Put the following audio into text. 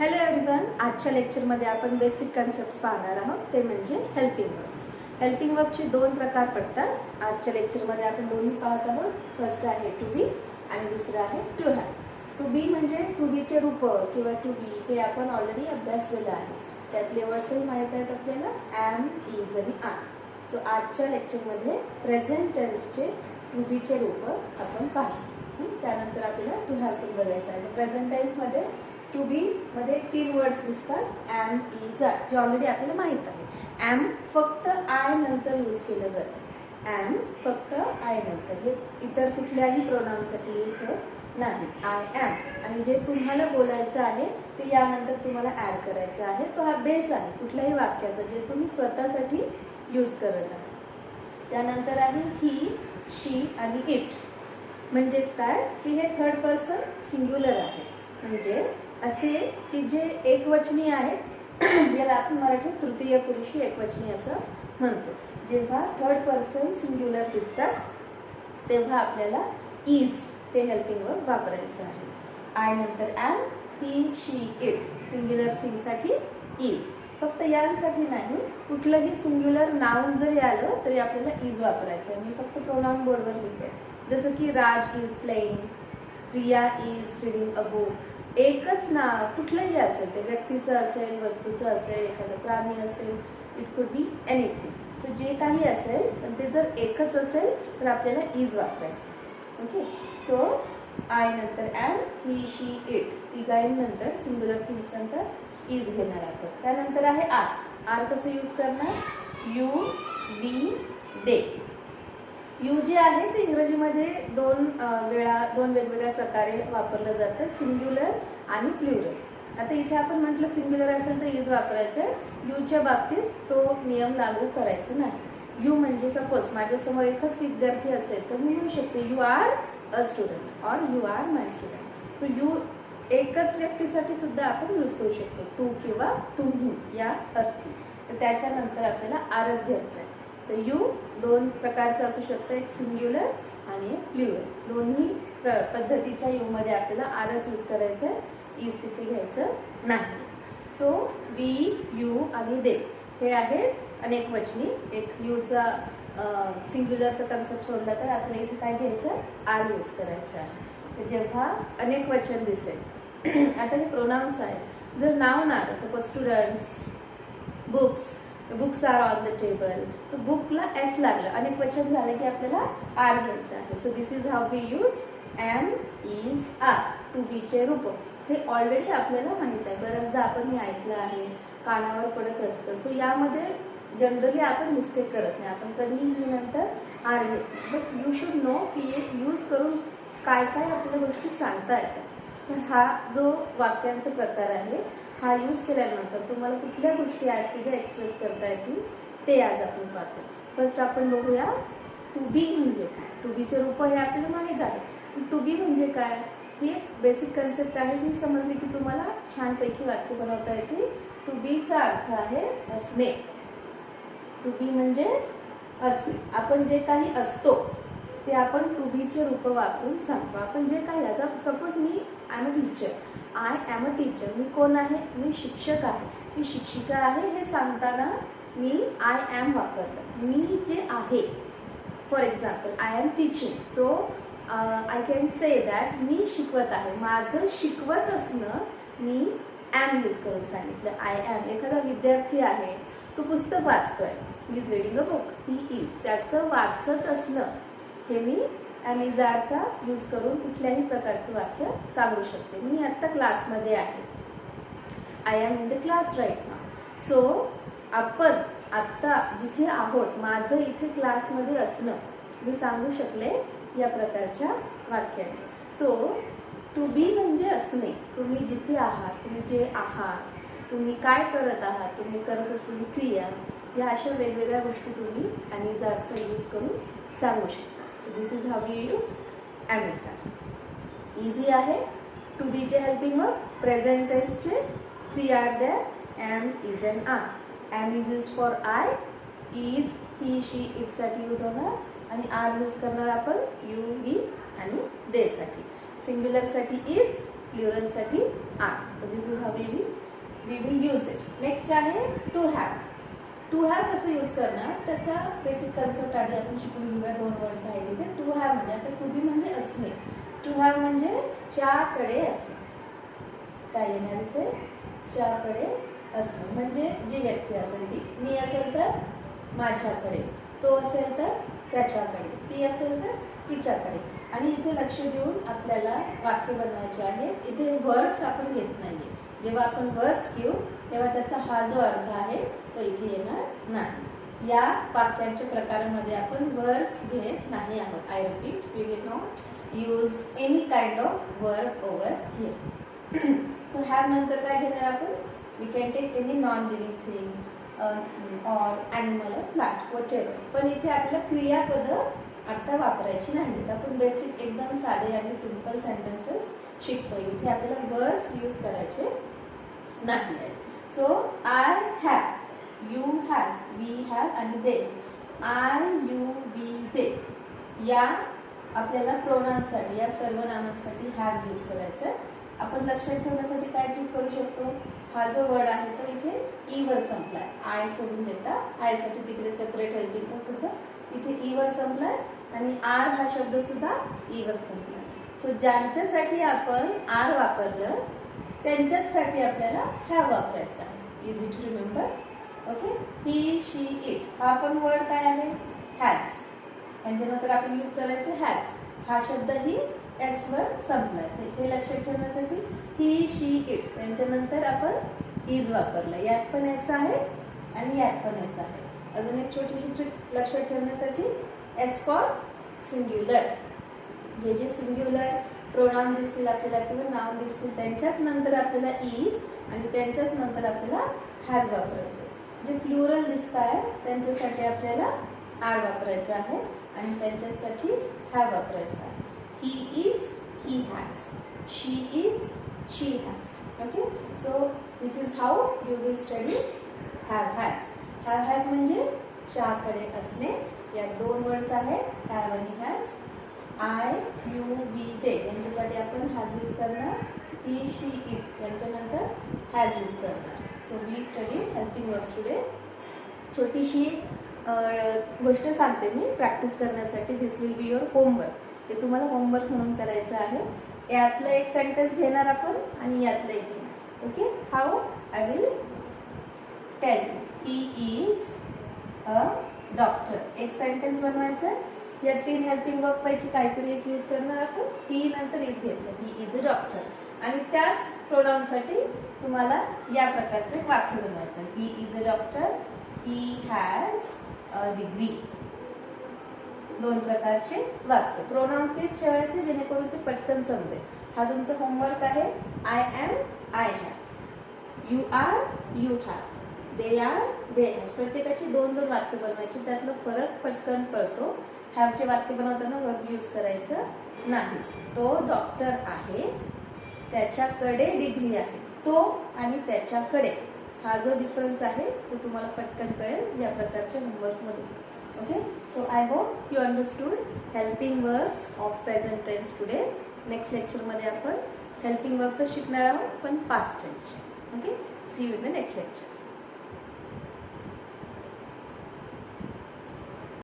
Hello everyone आजच्या लेक्चरमध्ये आपण बेसिक कन्सेप्ट पाहणार आहोत. ते म्हणजे हेल्पिंग वर्ब्स हेल्पिंग वर्बचे दोन प्रकार पडतात. आजच्या लेक्चरमध्ये आपण दोन्ही पाहत आहोत. फर्स्ट आहे टू बी आणि दुसरं आहे टू हॅव टू बी म्हणजे टू बीचे रूप किंवा टू बी हे आपण ऑलरेडी अभ्यासलेलं आहे. त्यातले वर्ड्सही माहीत आहेत आपल्याला. ॲम इज आणि आर सो आजच्या लेक्चरमध्ये प्रेझेंट टेन्सचे टू बीचे रूप आपण पाहू. त्यानंतर आपल्याला टू हॅव पण बघायचं आहे. प्रेझेंट टेन्समध्ये टू बी मध्ये तीन वर्ड्स दिसतात. ॲम इज आर जे ऑलरेडी आपल्याला माहीत आहे. ॲम फक्त आय नंतर यूज केलं जातं. ॲम फक्त आय नंतर. हे इतर कुठल्याही प्रोनाउनसाठी यूज होत नाही. आय ॲम आणि जे तुम्हाला बोलायचं आहे ते यानंतर तुम्हाला ॲड करायचं आहे. तो हा बेस आहे. कुठल्याही वाक्याचा जे तुम्ही स्वतःसाठी यूज करत आहात. त्यानंतर आहे ही शी आणि इट म्हणजेच काय? की हे थर्ड पर्सन सिंग्युलर आहे. म्हणजे असे की जे एकवचनी आहेत याला आपण मराठीत तृतीय पुरुषी एकवचनी असं म्हणतो. जेव्हा थर्ड पर्सन सिंग्युलर दिसतात तेव्हा आपल्याला इज ते हेल्पिंग वर्क वापरायचं आहे. आय नंतर am he she it singular थिंगसाठी is फक्त यांसाठी नाही कुठलंही सिंग्युलर नाऊन जरी आलं तरी आपल्याला इज वापरायचं आहे. मी फक्त प्रोनाऊन बोर्डवर लिहिते. जसं की Raj is playing Priya is reading a book एकच ना कुठलंही असेल ते व्यक्तीचं असेल वस्तूचं असेल एखादं प्राणी असेल it could be anything so जे काही असेल पण ते जर एकच असेल तर आपल्याला इज वापरायचं. ओके सो आय नंतर ॲम ही शी इट तिघांनंतर सिंग्युलर थिंग्स नंतर इज घेणार आपण. त्यानंतर आहे आर आर कसं यूज करणार? यू वी दे यू जे आहे ते इंग्रजीमध्ये दोन वेळा दोन वेगवेगळ्या प्रकारे वापरलं जातं सिंग्युलर आणि प्ल्युरल आता इथे आपण म्हटलं सिंग्युलर असेल तर इज वापरायचं आहे. यूच्या बाबतीत तो नियम लागू करायचा नाही. यू म्हणजे सपोज माझ्यासमोर एकच विद्यार्थी असेल तर मी म्हणू शकते you are a student or you are my student so you एकच व्यक्तीसाठी सुद्धा आपण यूज करू शकतो तू किंवा तुम्ही या अर्थी. तर त्याच्यानंतर आपल्याला आरच घ्यायचं आहे. तर यू दोन प्रकारचं असू शकतं एक सिंग्युलर आणि एक प्ल्युअर दोन्ही प्र पद्धतीच्या यूमध्ये आपल्याला आरच यूज करायचं आहे e ई स्थिती घ्यायचं नाही. सो वी यू आणि दे हे आहेत अनेक वचनी. एक यूचा सिंग्युलरचा कन्सेप्ट सोडला तर आपल्याला इथे काय घ्यायचं? आर यूज करायचं आहे. तर जेव्हा अनेक वचन दिसेल. आता हे प्रोनाउन्स आहे जर नाव ना suppose students books books are on the table तर बुकला एस लागलं. अनेक वचन झालं की आपल्याला आर घ्यायचं आहे. So this is how we use am is are to बीचे रूप. हे ऑलरेडी आपल्याला माहीत आहे. बऱ्याचदा आपण हे ऐकलं आहे. कानावर पडत असतं. सो यामध्ये जनरली आपण मिस्टेक करत नाही. आपण कधीही नंतर आर घेत. बट यू शुड नो की यूज करून काय काय आपल्याला गोष्टी सांगता येतात. तर हा जो वाक्यांचा प्रकार आहे हा यूज केल्यानंतर तुम्हाला कुठल्या गोष्टी आहेत की ज्या एक्सप्रेस करता येतील ते आज आपण पाहतो. फर्स्ट आपण बघूया टू बी म्हणजे काय? टू बीचे रूप हे आपल्याला माहीत आहे. टू बी म्हणजे काय? ही बेसिक कन्सेप्ट आहे. ही समजली की तुम्हाला छानपैकी वाक्य बनवता येतील. टू बीचा अर्थ आहे असणे. टू बी म्हणजे असणे. आपण जे काही असतो ते आपण टू बीचे रूप वापरून सांगतो. आपण जे काही याचा suppose me I am a teacher I am a teacher मी कोण आहे? मी शिक्षक आहे. मी शिक्षिका आहे हे सांगताना मी आय ॲम वापरलं. मी जे आहे. For example I am teaching so I can say that मी शिकवत आहे. माझं शिकवत असणं मी ॲम यूज करून सांगितलं. आय ॲम एखादा विद्यार्थी आहे. तो पुस्तक वाचतोय. He is reading a book he is त्याचं वाचत असणं. हे मी ॲमिझारचा यूज करून कुठल्याही प्रकारचं वाक्य सांगू शकते. मी आत्ता क्लासमध्ये आहे. I am in the class right ना सो आपण आत्ता जिथे आहोत माझं इथे क्लासमध्ये असणं मी सांगू शकले या प्रकारच्या वाक्याने. सो टू बी म्हणजे असणे. तुम्ही जिथे आहात तुम्ही जे आहात तुम्ही काय करत आहात तुम्ही करत असलेली क्रिया या अशा वेगवेगळ्या गोष्टी तुम्ही ॲमिझारचा यूज करून सांगू शकता. This is how you use am is are easy आहे. टू बीचे helping work present टेन्सचे three are there am is and are am is use for I is he she इटसाठी use होणार. आणि आर यूज करणार आपण you we आणि देसाठी सिंग्युलरसाठी is प्ल्युरलसाठी are this is how we we will use it next आहे to have to have कसं use करणार त्याचा बेसिक कन्सेप्ट आधी आपण शिकून घेऊया दोन वर्ड्स आहेत तिथे. टू हॅव म्हणजे आता टू बी म्हणजे असणे. टू हॅव म्हणजे च्याकडे असणे. काय येणार इथे? च्याकडे असणे. म्हणजे जी व्यक्ती असेल ती. मी असेल तर माझ्याकडे. तो असेल तर त्याच्याकडे. ती असेल तर तिच्याकडे. आणि इथे लक्ष देऊन आपल्याला वाक्य बनवायचे आहे. इथे वर्ब्स आपण घेत नाहीये. जेव्हा आपण वर्ब्स घेऊ तेव्हा त्याचा हा जो अर्थ आहे तो इथे येणार नाही. या वाक्यांच्या प्रकारामध्ये आपण वर्ब्स घेत नाही आहोत. I repeat we will not use any kind of verb over here so have नंतर काय घेणार आपण? We can take any non living thing or animal or plant whatever पण इथे आपल्याला क्रियापद आत्ता वापरायची नाहीत. आपण बेसिक एकदम साधे आणि सिंपल सेंटेन्सेस शिकतो इथे आपल्याला वर्ब्स यूज करायचे नाही आहे so I have you have we have आणि they I you we they या आपल्याला प्रोनाउन्ससाठी या सर्वनामांसाठी हॅव यूज करायचं आहे. आपण लक्षात ठेवण्यासाठी काय चूक करू शकतो? हा जो वर्ड आहे तो इथे ई वर संपलाय. आय सोडून देता. आयसाठी तिकडे सेपरेट हेल्पिंग होतं इथे ई वर संपलाय आणि आर हा शब्द सुद्धा ई वर संपलाय. सो ज्यांच्यासाठी आपण आर वापरलं त्यांच्याचसाठी आपल्याला हॅव वापरायचा आहे. Easy to remember okay he she it हा पण वर्ड काय आहे? हॅज म्हणजे यांच्यानंतर आपण यूज करायचं हॅज हा शब्द ही एस वर संपला हे लक्षात ठेवण्यासाठी ही शी इट यांच्यानंतर आपण इज वापरलं. यात पण एस आहे आणि यात पण एस आहे. अजून एक छोटीशी ट्रिक लक्षात ठेवण्यासाठी एस फॉर सिंग्युलर जे जे सिंग्युलर प्रोनाउन दिसतील आपल्याला किंवा नाव दिसतील त्यांच्याच नंतर आपल्याला इज आणि त्यांच्याच नंतर आपल्याला हॅज वापरायचं जे प्लुरल दिसत आहे त्यांच्यासाठी आपल्याला आर वापरायचं आहे आणि त्यांच्यासाठी हॅव वापरायचं आहे. He is he has she is she has okay so this is how you will study have has have has म्हणजे च्याकडे असणे. या दोन वर्ड्स आहेत हॅव आणि has I you we they यांच्यासाठी आपण हॅव यूज करणार ही शी इट यांच्यानंतर हॅज यूज करणार. So we study helping works today छोटीशी गोष्ट सांगते मी प्रॅक्टिस करण्यासाठी. This will be your homework ते तुम्हाला होमवर्क म्हणून करायचं आहे. यातलं एक सेंटेन्स घेणार आपण आणि यातलं एक घेणार. Okay how I will tell he is a doctor एक सेंटेन्स बनवायचं आहे. या तीन हेल्पिंग वर्क पैकी काहीतरी एक यूज करणार आपण ही नंतर इज घेतलं. ही इज अ डॉक्टर आणि त्याच प्रोनाउनसाठी तुम्हाला या प्रकारचं एक वाक्य बनवायचं. आहे he is a doctor he has a degree दोन प्रकारचे वाक्य. प्रोनाउन तेच ठेवायचे जेणेकरून ते पटकन समजेल. हा तुमचा होमवर्क आहे. I am I have you are you have they are they have प्रत्येकाची दोन दोन वाक्य बनवायची. त्यातलं फरक पटकन कळतो. हॅवचे वाक्य बनवताना वर्ब यूज करायचं नाही. तो डॉक्टर आहे त्याच्याकडे डिग्री आहे. तो आणि त्याच्याकडे. हा जो डिफरन्स आहे तो तुम्हाला पटकन कळेल या प्रकारच्या होमवर्कमधून okay so I hope you understood helping works of present tense today next लेक्चरमध्ये आपण हेल्पिंग वर्क्सच शिकणार आहोत पण past tense okay see you in the next lecture